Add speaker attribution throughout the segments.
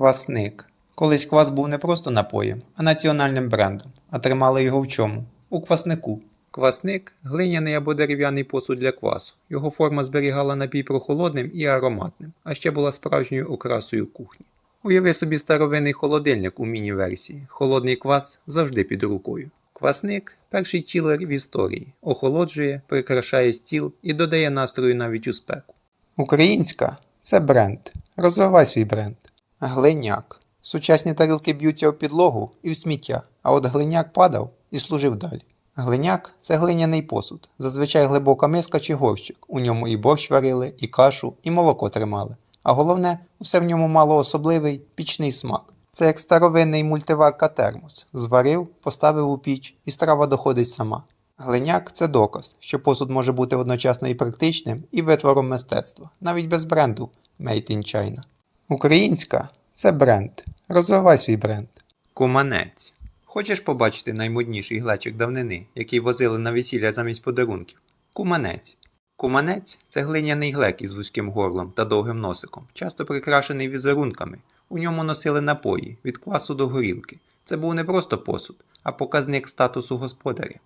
Speaker 1: Квасник. Колись квас був не просто напоєм, а національним брендом, а тримали його в чому? У кваснику. Квасник глиняний або дерев'яний посуд для квасу. Його форма зберігала напій прохолодним і ароматним, а ще була справжньою окрасою кухні. Уяви собі старовинний холодильник у міні-версії. Холодний квас завжди під рукою. Квасник перший чілер в історії, охолоджує, прикрашає стіл і додає настрою навіть у спеку. Українська це бренд. Розвивай свій бренд. Глиняк. Сучасні тарілки б'ються об підлогу і в сміття, а от глиняк падав і служив далі. Глиняк це глиняний посуд, зазвичай глибока миска чи горщик. У ньому і борщ варили, і кашу, і молоко тримали. А головне, усе в ньому мало особливий пічний смак. Це як старовинний мультиварка термос. Зварив, поставив у піч, і страва доходить сама. Глиняк це доказ, що посуд може бути одночасно і практичним, і витвором мистецтва, навіть без бренду Made in China. Українська це бренд. Розвивай свій бренд. Куманець. Хочеш побачити наймодніший глечик давнини, який возили на весілля замість подарунків? Куманець. Куманець це глиняний глек із вузьким горлом та довгим носиком, часто прикрашений візерунками. У ньому носили напої від квасу до горілки. Це був не просто посуд, а показник статусу господаря.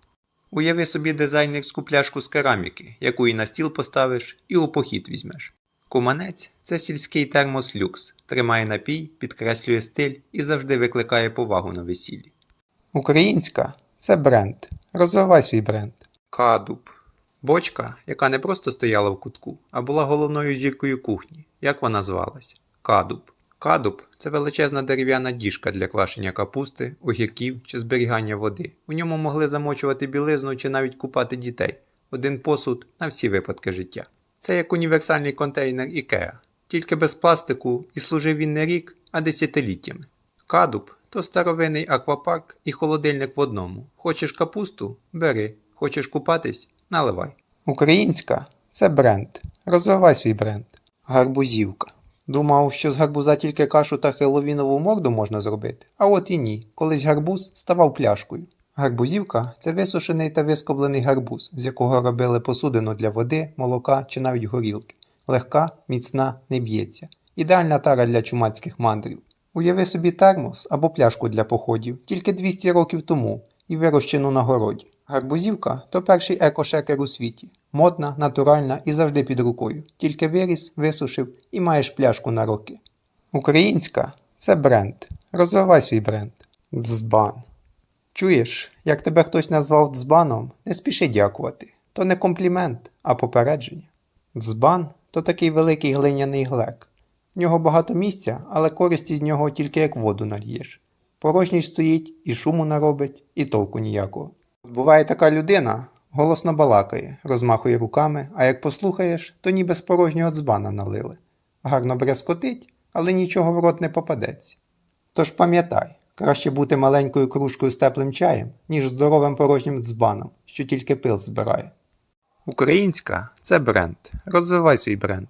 Speaker 1: Уяви собі дизайнерську пляшку з кераміки, яку і на стіл поставиш, і у похід візьмеш. Куманець це сільський термос люкс, тримає напій, підкреслює стиль і завжди викликає повагу на весіллі. Українська це бренд. Розвивай свій бренд. Кадуб. Бочка, яка не просто стояла в кутку, а була головною зіркою кухні. Як вона звалась? Кадуб. Кадуб це величезна дерев'яна діжка для квашення капусти, огірків чи зберігання води. У ньому могли замочувати білизну чи навіть купати дітей. Один посуд на всі випадки життя. Це як універсальний контейнер IKEA, тільки без пластику і служив він не рік, а десятиліттями. Кадуб то старовинний аквапарк і холодильник в одному. Хочеш капусту бери, хочеш купатись наливай. Українська це бренд. Розвивай свій бренд. Гарбузівка. Думав, що з гарбуза тільки кашу та хеловінову морду можна зробити. А от і ні. Колись гарбуз ставав пляшкою. Гарбузівка це висушений та вискоблений гарбуз, з якого робили посудину для води, молока чи навіть горілки. Легка, міцна, не б'ється. Ідеальна тара для чумацьких мандрів. Уяви собі термос або пляшку для походів тільки 200 років тому і вирощену на городі. Гарбузівка то перший екошекер у світі. Модна, натуральна і завжди під рукою. Тільки виріс, висушив і маєш пляшку на роки. Українська це бренд. Розвивай свій бренд. Дзбан. Чуєш, як тебе хтось назвав дзбаном, не спіши дякувати. То не комплімент, а попередження. Дзбан то такий великий глиняний глек. В нього багато місця, але користі з нього тільки як воду нальєш. Порожній стоїть, і шуму наробить, і толку ніякого. Буває така людина, голосно балакає, розмахує руками, а як послухаєш, то ніби з порожнього дзбана налили. Гарно брескотить, але нічого в рот не попадеться. Тож пам'ятай, краще бути маленькою кружкою з теплим чаєм, ніж здоровим порожнім дзбаном, що тільки пил збирає. Українська це бренд. Розвивай свій бренд.